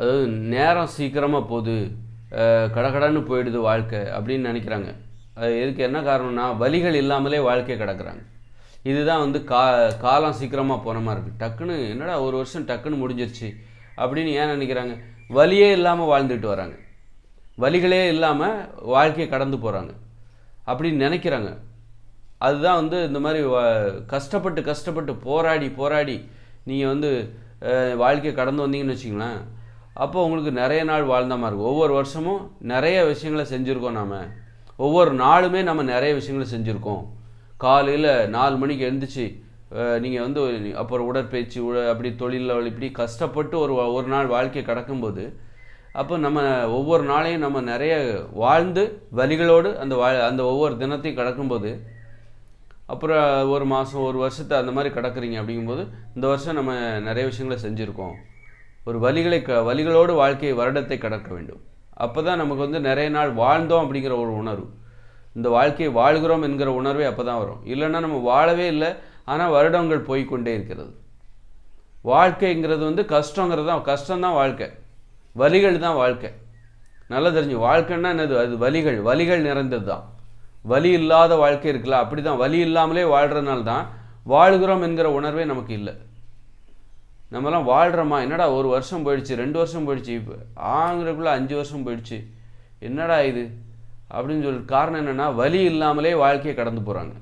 அதாவது நேரம் சீக்கிரமாக போகுது கடகடன்னு போயிடுது வாழ்க்கை அப்படின்னு நினைக்கிறாங்க. அது எதுக்கு என்ன காரணம்னா வலிகள் இல்லாமலே வாழ்க்கையை கடக்குறாங்க. இதுதான் வந்து கா காலம் சீக்கிரமாக போன மாதிரி இருக்குது டக்குன்னு என்னடா ஒரு வருஷம் டக்குன்னு முடிஞ்சிருச்சு அப்படின்னு ஏன் நினைக்கிறாங்க? வலியே இல்லாமல் வாழ்ந்துட்டு வராங்க. வழிகளே இல்லாமல் வாழ்க்கையை கடந்து போகிறாங்க அப்படின்னு நினைக்கிறாங்க. அதுதான் வந்து இந்த மாதிரி வ- கஷ்டப்பட்டு கஷ்டப்பட்டு போராடி போராடி நீங்கள் வந்து வாழ்க்கையை கடந்து வந்தீங்கன்னு வச்சிங்களேன் அப்போ உங்களுக்கு நிறைய நாள் வாழ்ந்த மாதிரி இருக்கும். ஒவ்வொரு வருஷமும் நிறைய விஷயங்களை செஞ்சுருக்கோம் நாம். ஒவ்வொரு நாளுமே நம்ம நிறைய விஷயங்களை செஞ்சுருக்கோம். காலையில் நாலு மணிக்கு எழுந்துச்சு நீங்கள் வந்து அப்புறம் உடற்பயிற்சி உட அப்படி தொழிலில் இப்படி கஷ்டப்பட்டு ஒரு ஒரு நாள் வாழ்க்கையை கடக்கும்போது அப்போ நம்ம ஒவ்வொரு நாளையும் நம்ம நிறைய வாழ்ந்து வலிகளோடு அந்த வா அந்த ஒவ்வொரு தினத்தையும் கடக்கும்போது அப்புறம் ஒரு மாதம் ஒரு வருஷத்தை அந்த மாதிரி கடக்குறீங்க அப்படிங்கும்போது இந்த வருஷம் நம்ம நிறைய விஷயங்களை செஞ்சுருக்கோம். ஒரு வலிகளை க வலிகளோடு வாழ்க்கையை வருடத்தை கடக்க வேண்டும். அப்போ தான் நமக்கு வந்து நிறைய நாள் வாழ்ந்தோம் அப்படிங்கிற ஒரு உணர்வு. இந்த வாழ்க்கையை வாழ்கிறோம் என்கிற உணர்வே அப்போ தான் வரும். இல்லைன்னா நம்ம வாழவே இல்லை. ஆனால் வருடங்கள் போய்க்கொண்டே இருக்கிறது. வாழ்க்கைங்கிறது வந்து கஷ்டங்கிறது தான் கஷ்டம்தான் வாழ்க்கை. வலிகள் தான் வாழ்க்கை. நல்லா தெரிஞ்சு வாழ்க்கைன்னா என்னது? அது வலிகள் வலிகள் நிறைந்தது தான். வலி இல்லாத வாழ்க்கை இருக்குல்ல அப்படி தான் வலி இல்லாமலே வாழ்கிறதுனால தான் வாழ்கிறோம் என்கிற உணர்வே நமக்கு இல்லை. நம்மலாம் வாழ்கிறோமா என்னடா ஒரு வருஷம் போயிடுச்சு ரெண்டு வருஷம் போயிடுச்சு இப்போ ஆங்கிறக்குள்ளே அஞ்சு வருஷம் போயிடுச்சு. என்னடா இது? அப்படின்னு சொல்லி காரணம் என்னென்னா வலி இல்லாமலே வாழ்க்கையை கடந்து போகிறாங்க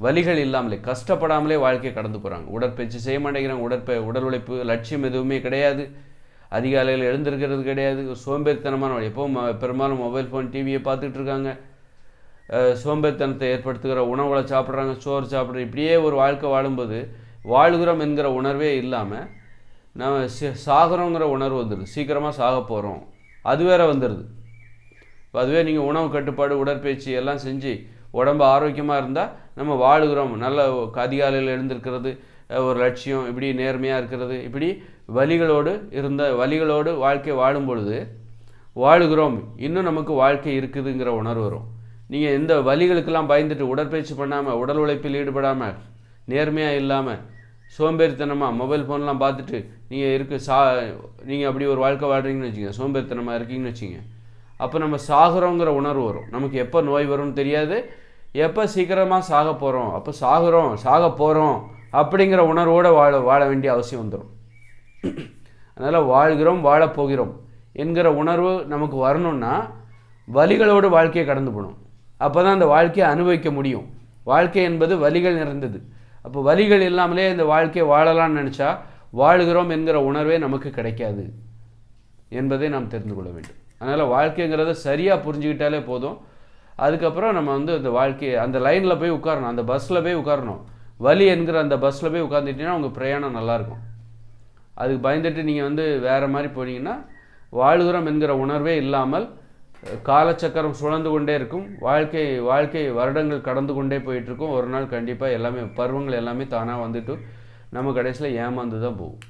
வலிகள் இல்லாமலே கஷ்டப்படாமலே வாழ்க்கையை கடந்து போகிறாங்க உடற்பயிற்சி செய்ய மாட்டேங்கிறாங்க உடற்ப உடல் உழைப்பு லட்சியம் எதுவுமே கிடையாது. அதிகாலையில் எழுந்திருக்கிறது கிடையாது. சோம்பேறித்தனமான எப்போ ம- பெரும்பாலும் மொபைல் ஃபோன் டிவியை பார்த்துட்டு இருக்காங்க. சோம்பேறித்தனத்தை ஏற்படுத்துகிற உணவுகளை சாப்பிட்றாங்க சோறு சாப்பிட்ற இப்படியே ஒரு வாழ்க்கை வாழும்போது வாழ்கிறோம் என்கிற உணர்வே இல்லாமல் நம்ம சாகிறோங்கிற உணர்வு வந்துடுது சீக்கிரமாக சாக போகிறோம் அது வேற வந்துடுது இப்போ அதுவே நீங்கள் உணவு கட்டுப்பாடு உடற்பயிற்சி எல்லாம் செஞ்சு உடம்பு ஆரோக்கியமாக இருந்தால் நம்ம வாழுகிறோம். நல்ல அதிகாலையில் எழுந்திருக்கிறது ஒரு லட்சியம் இப்படி நேர்மையாக இருக்கிறது இப்படி வலிகளோடு இருந்த வலிகளோடு வாழ்க்கை வாழும் பொழுது வாழுகிறோம். இன்னும் நமக்கு வாழ்க்கை இருக்குதுங்கிற உணர்வு வரும். நீங்கள் எந்த வலிகளுக்கெல்லாம் பயந்துட்டு உடற்பயிற்சி பண்ணாமல் உடல் உழைப்பில் ஈடுபடாமல் நேர்மையாக இல்லாமல் சோம்பேறித்தனமாக மொபைல் ஃபோன்லாம் பார்த்துட்டு நீங்கள் இருக்க சா நீங்கள் அப்படி ஒரு வாழ்க்கை வாழ்கிறீங்கன்னு வச்சுக்கோங்க சோம்பேறித்தனமாக இருக்கீங்கன்னு வச்சுங்க. அப்போ நம்ம சாகுறோங்கிற உணர்வு வரும். நமக்கு எப்போ நோய் வரும்னு தெரியாது. எப்போ சீக்கிரமாக சாக போகிறோம் அப்போ சாகுறோம் சாக போகிறோம் அப்படிங்கிற உணர்வோடு வாழ வாழ வேண்டிய அவசியம் வந்துடும் அதனால் வாழ்கிறோம் வாழப்போகிறோம் என்கிற உணர்வு நமக்கு வரணும்னா வலிகளோடு வாழ்க்கையை கடந்து போகணும். அப்போ தான் அந்த வாழ்க்கையை அனுபவிக்க முடியும். வாழ்க்கை என்பது வலிகள் நிறைந்தது. அப்போ வலிகள் இல்லாமலே இந்த வாழ்க்கையை வாழலாம்னு நினச்சா வாழ்கிறோம் என்கிற உணர்வே நமக்கு கிடைக்காது என்பதை நாம் தெரிந்து கொள்ள வேண்டும். அதனால் வாழ்க்கைங்கிறத சரியாக புரிஞ்சுக்கிட்டாலே போதும். அதுக்கப்புறம் நம்ம வந்து அந்த வாழ்க்கையை அந்த லைனில் போய் உட்காரணும். அந்த பஸ்ஸில் போய் உட்காரணும். வலி என்கிற அந்த பஸ்ஸில் போய் உட்காந்துட்டீங்கன்னா உங்கள் பிரயாணம் நல்லாயிருக்கும். அதுக்கு பயந்துட்டு நீங்கள் வந்து வேறு மாதிரி போனீங்கன்னா வாழ்கிறோம் என்கிற உணர்வே இல்லாமல் காலச்சக்கரம் சுழந்து கொண்டே இருக்கும். வாழ்க்கை வாழ்க்கை வருடங்கள் கடந்து கொண்டே போயிட்டு இருக்கும் ஒரு நாள் கண்டிப்பாக எல்லாமே பருவங்கள் எல்லாமே தானாக வந்துட்டு நம்ம கடைசியில் ஏமாந்து தான் போகும்.